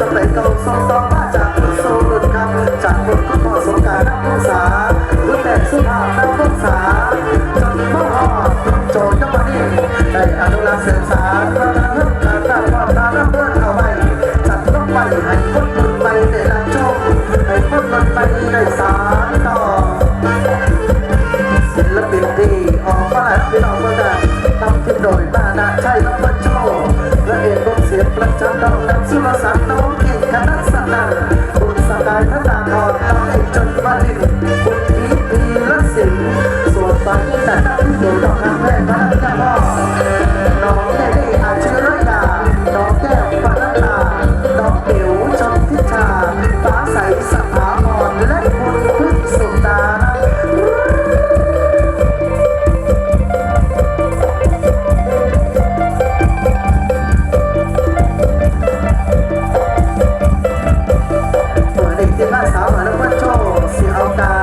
จะเป็นกระโหลกสองสอมาจากผู้ทรงรุ่นคำจากคนคุณพ่อสงการนักผู้ารุ่แม่สุภาพนักผู้สาจนพ่อหอโจทย์ก็มาดีได้อนุรักษ์ศึกษาวัฒนธรรมการสร้างความรักเพื่อเอาไว้จัดต้องไปให้คนรุ่นไปได้รับชมให้คนรุ่นไปได้สานต่อศิลปินดีออกมาแล้วพี่น้องเพื่อนทำขึ้นโดยบ้านนาใช่รับประโชคและเอกวงเสียงประจำดอกนักสุรศักดิ์ สาวหองแรกพระเจ้าพ่อน้องแก้ได้อาชีร้อยดาน้องแก้วปานาตาน้องเด๋วชมพิชาฟ้าใสสถาพรและคุณพึ่งสุตาเด็กเจ้าสาวหานักดโชเสียเอาตา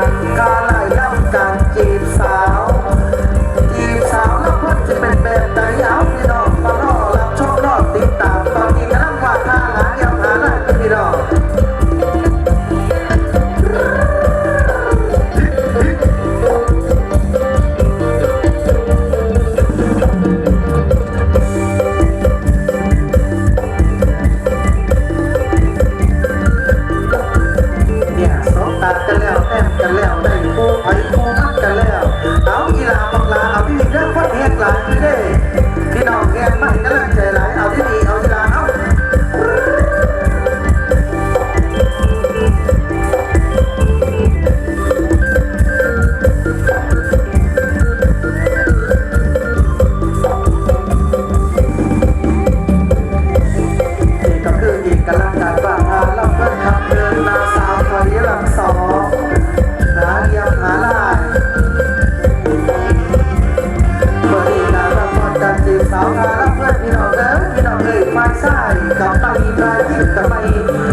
ได้กลับไปได้ที่กลับไป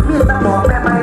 มีตะบอกแม่ไป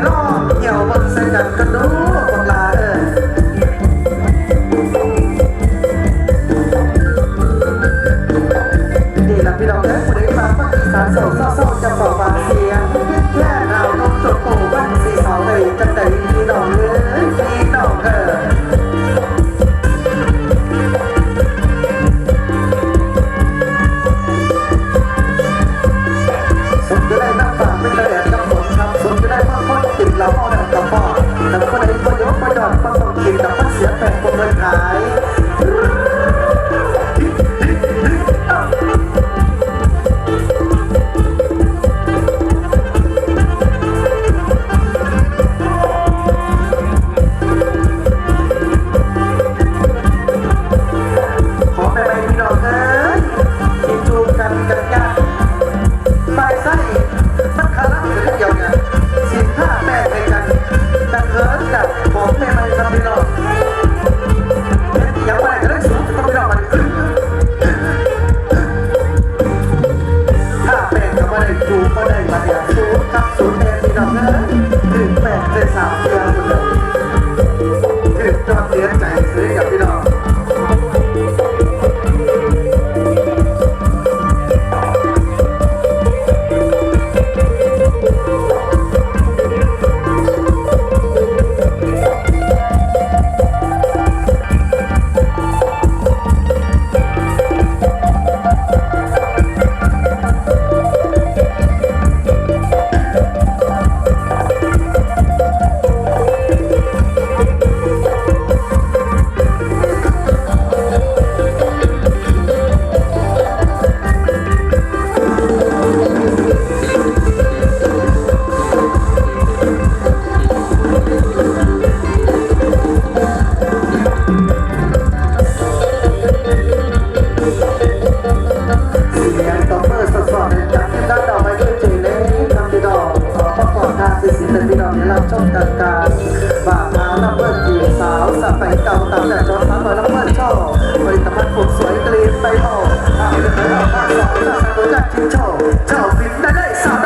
Gracias.